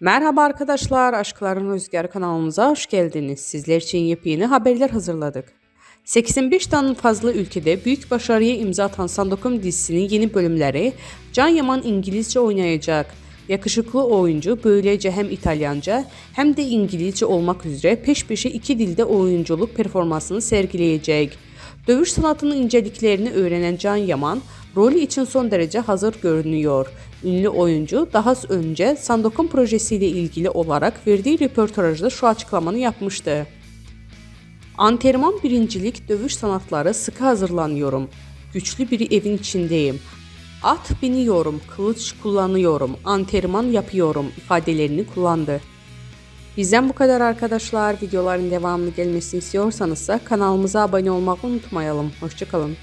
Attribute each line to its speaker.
Speaker 1: Merhaba arkadaşlar, Aşkların Rüzgarı kanalımıza hoş geldiniz. Sizler için yepyeni haberler hazırladık. 85'ten fazla ülkede büyük başarıya imza atan Sandokum dizisinin yeni bölümleri Can Yaman İngilizce oynayacak. Yakışıklı oyuncu böylece hem İtalyanca hem de İngilizce olmak üzere peş peşe iki dilde oyunculuk performansını sergileyecek. Dövüş sanatının inceliklerini öğrenen Can Yaman, rolü için son derece hazır görünüyor. Ünlü oyuncu daha önce Sandokan projesiyle ilgili olarak verdiği röportajda şu açıklamanı yapmıştı. Anterman birincilik dövüş sanatları sıkı hazırlanıyorum. Güçlü bir evin içindeyim. At biniyorum, kılıç kullanıyorum, anterman yapıyorum ifadelerini kullandı. Bizden bu kadar arkadaşlar. Videoların devamlı gelmesini istiyorsanız kanalımıza abone olmayı unutmayalım. Hoşçakalın.